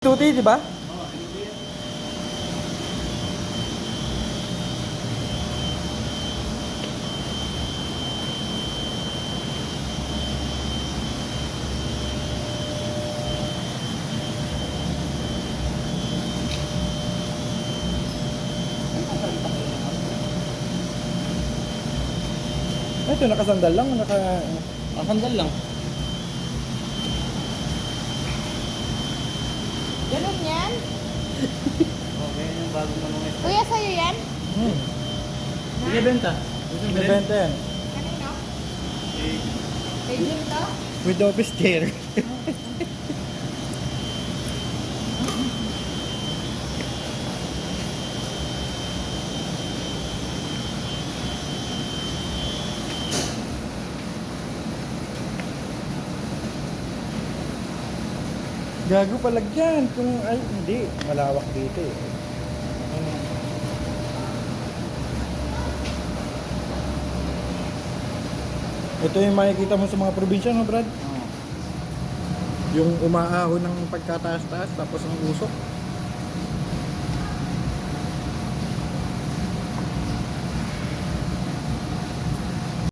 Tuti, di ba? Ito nakasandal lang, naka... Ang sandal lang. Sa'yo yan? Hmm, Sige, benta. nabenta yan. Kanino? Kay Jun to? With office chair. Gago palagyan. Kung ay hindi, malawak dito eh. Ito yung makikita mo sa mga probinsya, no, Brad? Yung umaahon ng pagkataas-taas tapos ang usok.